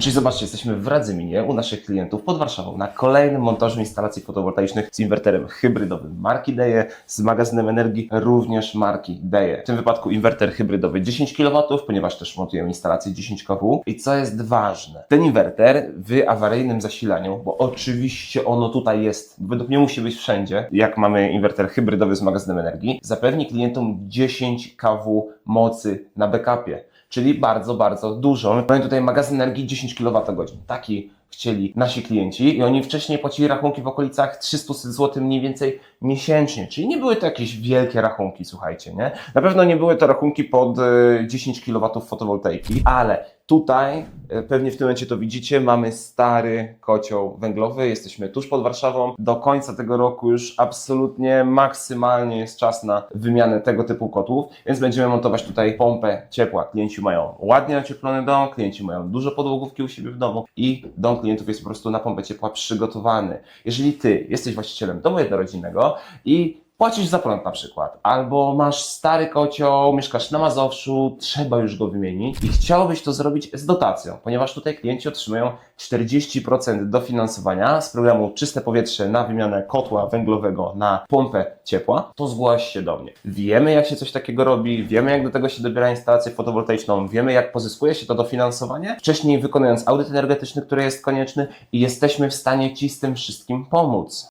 Czyli zobaczcie, jesteśmy w Radzyminie u naszych klientów pod Warszawą na kolejnym montażu instalacji fotowoltaicznych z inwerterem hybrydowym marki Deje, z magazynem energii również marki Deje. W tym wypadku inwerter hybrydowy 10 kW, ponieważ też montujemy instalację 10 kW. I co jest ważne, ten inwerter w awaryjnym zasilaniu, bo oczywiście ono tutaj jest, według mnie musi być wszędzie, jak mamy inwerter hybrydowy z magazynem energii, zapewni klientom 10 kW mocy na backupie czyli bardzo, bardzo dużo. Mamy tutaj magazyn energii 10 kWh. Taki chcieli nasi klienci i oni wcześniej płacili rachunki w okolicach 300 zł mniej więcej miesięcznie, czyli nie były to jakieś wielkie rachunki, słuchajcie, nie? Na pewno nie były to rachunki pod e, 10 kW fotowoltaiki, ale tutaj, e, pewnie w tym momencie to widzicie, mamy stary kocioł węglowy, jesteśmy tuż pod Warszawą. Do końca tego roku już absolutnie maksymalnie jest czas na wymianę tego typu kotłów, więc będziemy montować tutaj pompę ciepła. Klienci mają ładnie ocieplony dom, klienci mają dużo podłogówki u siebie w domu i dom klientów jest po prostu na pompę ciepła przygotowany. Jeżeli ty jesteś właścicielem domu jednorodzinnego i płacisz za prąd na przykład, albo masz stary kocioł, mieszkasz na Mazowszu, trzeba już go wymienić i chciałbyś to zrobić z dotacją, ponieważ tutaj klienci otrzymują 40% dofinansowania z programu Czyste Powietrze na wymianę kotła węglowego na pompę ciepła, to zgłaś się do mnie. Wiemy jak się coś takiego robi, wiemy jak do tego się dobiera instalację fotowoltaiczną, wiemy jak pozyskuje się to dofinansowanie, wcześniej wykonując audyt energetyczny, który jest konieczny i jesteśmy w stanie Ci z tym wszystkim pomóc.